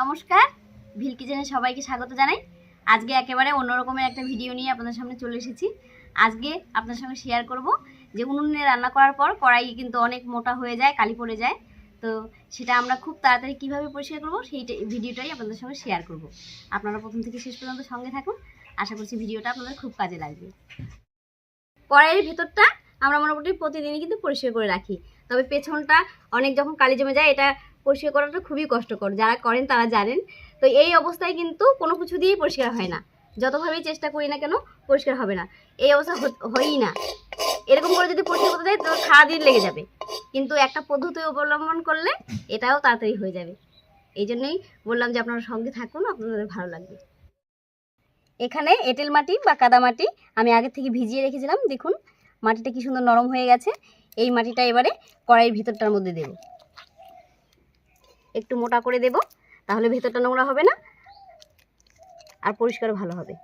নমস্কার। ভিল কিচেনে সবাইকে স্বাগত জানাই। আজকে একেবারে অন্যরকমের একটা ভিডিও নিয়ে আপনাদের সামনে চলে এসেছি। আজকে আপনার সঙ্গে শেয়ার করব যে উনুনে রান্না করার পর কড়াই কিন্তু অনেক মোটা হয়ে যায়, কালি পড়ে যায়। তো সেটা আমরা খুব তাড়াতাড়ি কীভাবে পরিষ্কার করব সেই ভিডিওটাই আপনাদের সঙ্গে শেয়ার করব। আপনারা প্রথম থেকে শেষ পর্যন্ত সঙ্গে থাকুন। আশা করছি ভিডিওটা আপনাদের খুব কাজে লাগবে। কড়াইয়ের ভেতরটা আমরা মোটামুটি প্রতিদিনই কিন্তু পরিষ্কার করে রাখি। তবে পেছনটা অনেক যখন কালি জমে যায়, এটা পরিষ্কার করাটা খুবই কষ্টকর। যারা করেন তারা জানেন। তো এই অবস্থায় কিন্তু কোনো কিছু দিয়েই পরিষ্কার হয় না। যতভাবেই চেষ্টা করি না কেন পরিষ্কার হবে না। এই অবস্থা হয়ই না। এরকম করে যদি পরিষ্কার করতে যায় তো সারাদিন লেগে যাবে। কিন্তু একটা পদ্ধতি অবলম্বন করলে এটাও তাড়াতাড়ি হয়ে যাবে। এই জন্যই বললাম যে আপনারা সঙ্গে থাকুন, আপনাদের ভালো লাগবে। এখানে এঁটেল মাটি বা কাদা মাটি আমি আগে থেকে ভিজিয়ে রেখেছিলাম। দেখুন, মাটিটা কি সুন্দর নরম হয়ে গেছে। এই মাটিটা এবারে কড়াইয়ের ভিতরটার মধ্যে দেব। একটু মোটা করে দেব, তাহলে ভেতরটা নোংরা হবে না আর পরিষ্কার ভালো হবে।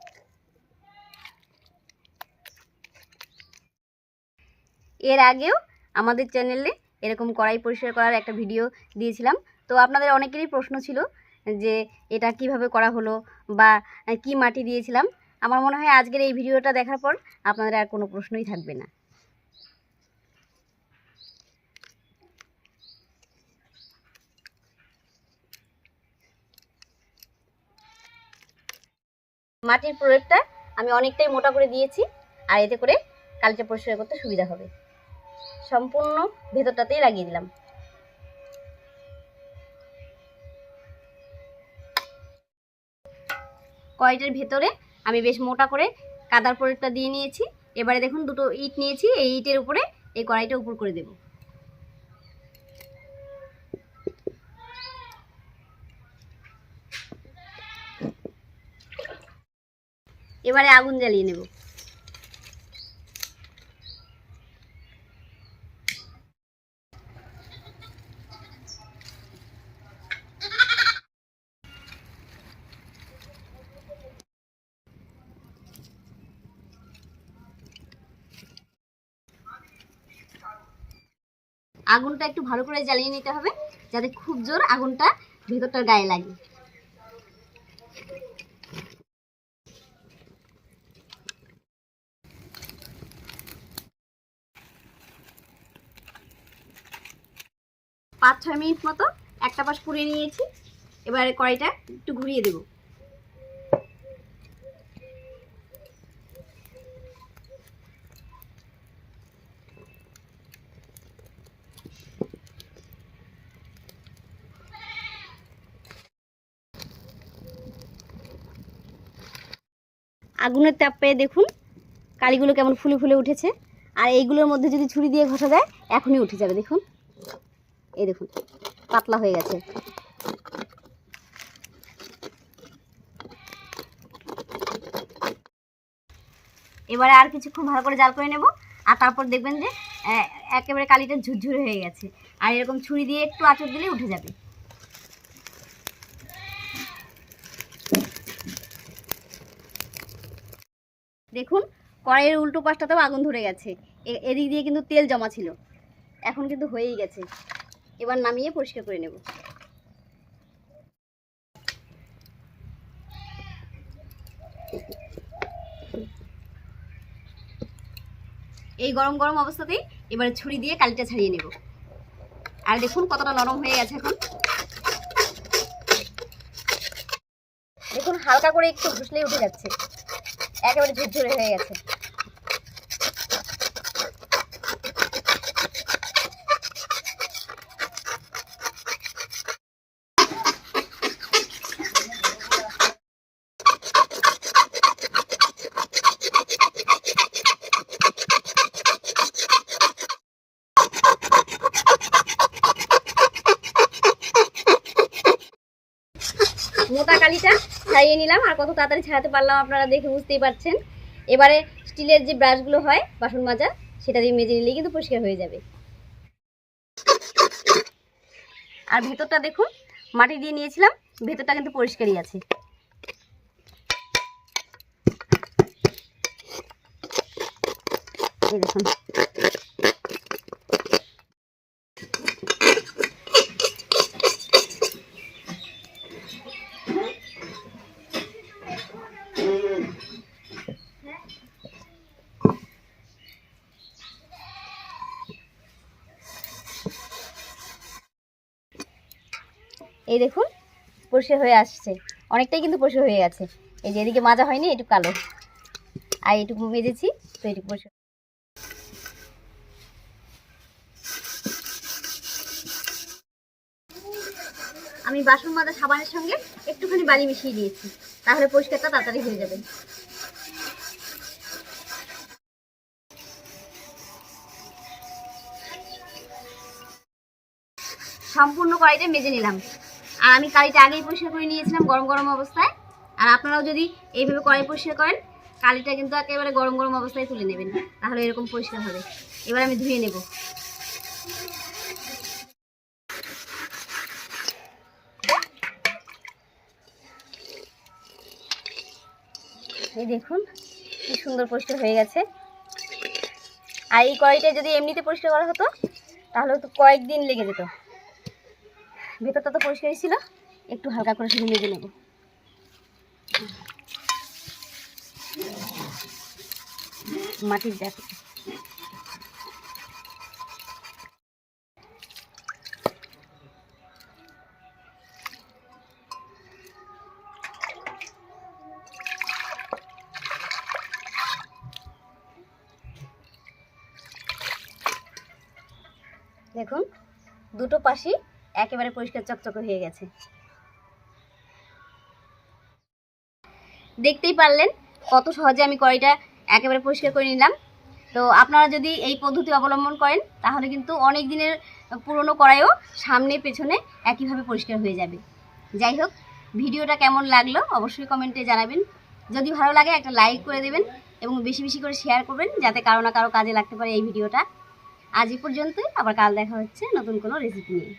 এর আগেও আমাদের চ্যানেলে এরকম কড়াই পরিষ্কার করার একটা ভিডিও দিয়েছিলাম। তো আপনাদের অনেকেরই প্রশ্ন ছিল যে এটা কীভাবে করা হলো বা কি মাটি দিয়েছিলাম। আমার মনে হয় আজকের এই ভিডিওটা দেখার পর আপনাদের আর কোনো প্রশ্নই থাকবে না। মাটির প্রয়োগটা আমি অনেকটাই মোটা করে দিয়েছি, আর এতে করে কালিটা পরিষ্কার করতে সুবিধা হবে। সম্পূর্ণ ভেতরটাতেই লাগিয়ে দিলাম। কড়াইটার ভেতরে আমি বেশ মোটা করে কাদার প্রয়োগটা দিয়ে নিয়েছি। এবারে দেখুন দুটো ইট নিয়েছি, এই ইটের উপরে এই কড়াইটা উপর করে দেব। এবারে আগুন জ্বালিয়ে নেব। আগুনটা একটু ভালো করে জ্বালিয়ে নিতে হবে, যাতে খুব জোর আগুনটা ভেতরটার গায়ে লাগে। পাঁচ ছয় মিনিট মতো একটা পাশ পুড়িয়ে নিয়েছি। এবারে কড়াইটা একটু ঘুরিয়ে দেবো। আগুনের তাপ পেয়ে দেখুন, কালিগুলো কেমন ফুলে ফুলে উঠেছে। আর এইগুলোর মধ্যে যদি ছুরি দিয়ে ঘষা দেয় এখনই উঠে যাবে, দেখুন। এই দেখুন, পাতলা হয়ে গেছে। এবারে আর কিছুক্ষণ ভালো করে জাল করে নেব, আর তারপর দেখবেন যে একেবারে কালিটা ঝুরঝুরে হয়ে গেছে। আর এরকম ছুরি দিয়ে একটু আঁচড় দিলে উঠে যাবে। দেখুন, কড়াইয়ের উল্টো পাশটাতেও আগুন ধরে গেছে। এদিক দিয়ে কিন্তু তেল জমা ছিল। এখন কিন্তু হয়েই গেছে। এবার নামিয়ে পরিষ্কার করে নেব। এই গরম গরম অবস্থাতেই এবারে ছুরি দিয়ে কালিটা ছাড়িয়ে নেব। আর দেখুন কতটা নরম হয়ে গেছে এখন। দেখুন হালকা করে একটু ঘুষলেই উঠে যাচ্ছে। একেবারে ঝুরঝুরে হয়ে গেছে। মোটা কালিটা ছাড়িয়ে নিলাম। আর কত তাড়াতাড়ি ছাড়াতে পারলাম আপনারা দেখে বুঝতেই পারছেন। এবারে স্টিলের যে ব্রাশগুলো হয়, বাসন মাজা, সেটা দিয়ে মেজে নিলেই কিন্তু পরিষ্কার হয়ে যাবে। আর ভেতরটা দেখুন, মাটি দিয়ে নিয়েছিলাম, ভেতরটা কিন্তু পরিষ্কারই আছে। এই দেখুন। এই দেখুন, পরিষ্কার হয়ে আসছে। অনেকটাই কিন্তু পরিষ্কার হয়ে গেছে। এই যে এদিকে মাজা হয়নি একটু কালো। আর এটুকু মেজেছি, তো এটুকু পরিষ্কার। আমি বাসন মাজা সাবানের সঙ্গে একটুখানি বালি মিশিয়ে দিয়েছি। তাহলে পরিষ্কারটা তাড়াতাড়ি হয়ে যাবে। সম্পূর্ণ কড়াইটা মেজে নিলাম। আর আমি কালিটা আগেই পরিষ্কার করে নিয়েছিলাম গরম গরম অবস্থায়। আর আপনারাও যদি এইভাবে কড়াই পরিষ্কার করেন, কালিটা কিন্তু একেবারে গরম গরম অবস্থায় তুলে নেবেন। তাহলে এরকম পরিষ্কার হবে। এবার আমি ধুয়ে নেব। এই দেখুন, কি সুন্দর পরিষ্কার হয়ে গেছে। আর এই কড়াইটা যদি এমনিতে পরিষ্কার করা হতো, তাহলে তো কয়েকদিন লেগে যেত। ভেতরটা তো পরিষ্কারই ছিল। একটু হালকা করে শুধু মেজে নেব। মাটির দেখো দেখুন, দুটো পাশই একেবারে পরিষ্কার চকচকে হয়ে গেছে। দেখতেই পারলেন কত সহজে আমি কড়াইটা একেবারে পরিষ্কার করে নিলাম। তো আপনারা যদি এই পদ্ধতি অবলম্বন করেন, তাহলে কিন্তু অনেক দিনের পুরনো কড়াইও সামনে পেছনে একইভাবে পরিষ্কার হয়ে যাবে। যাই হোক, ভিডিওটা কেমন লাগল অবশ্যই কমেন্টে জানাবেন। যদি ভালো লাগে, একটা লাইক করে দেবেন এবং বেশি বেশি করে শেয়ার করবেন যাতে কারও না কারও কাজে লাগতে পারে এই ভিডিওটা। আজ এই পর্যন্তই, আবার কাল দেখা হচ্ছে নতুন কোনো রেসিপি নিয়ে।